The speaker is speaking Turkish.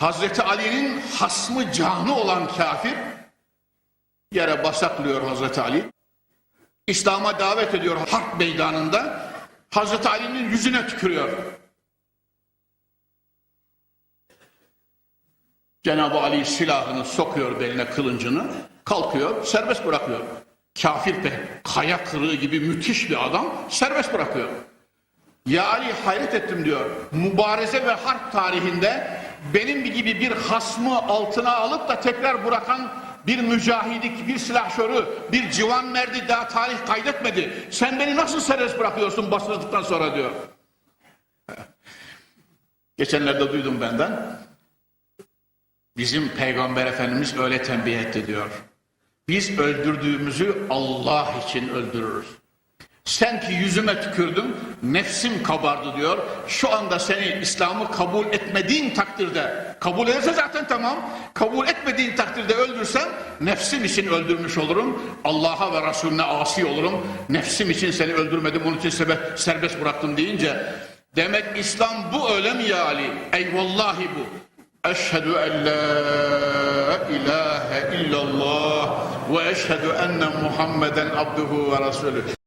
Hazreti Ali'nin hasmı canı olan kafir yere basaklıyor Hazreti Ali. İslam'a davet ediyor harp meydanında. Hazreti Ali'nin yüzüne tükürüyor. Cenab-ı Ali silahını sokuyor beline kılıncını, kalkıyor, serbest bırakıyor. Kafir de kaya kırığı gibi müthiş bir adam serbest bırakıyor. Ya Ali hayret ettim diyor. Mübareze ve harp tarihinde benim gibi bir hasmı altına alıp da tekrar bırakan bir mücahidik, bir silahşörü, bir civan merdi daha tarih kaydetmedi. Sen beni nasıl serbest bırakıyorsun basıldıktan sonra diyor. Geçenlerde duydum benden. Bizim Peygamber Efendimiz öyle tembih etti diyor. Biz öldürdüğümüzü Allah için öldürürüz. Sen ki yüzüme tükürdün, nefsim kabardı diyor. Şu anda seni İslam'ı kabul etmediğin takdirde, kabul ederse zaten tamam, kabul etmediğin takdirde öldürsem, nefsim için öldürmüş olurum. Allah'a ve Resulüne asi olurum. Nefsim için seni öldürmedim, onun için sebe- serbest bıraktım deyince, demek İslam bu öyle mi ya Ali? Eyvallahi bu. Eşhedü en la ilahe illallah ve eşhedü enne Muhammeden abduhu ve resulü.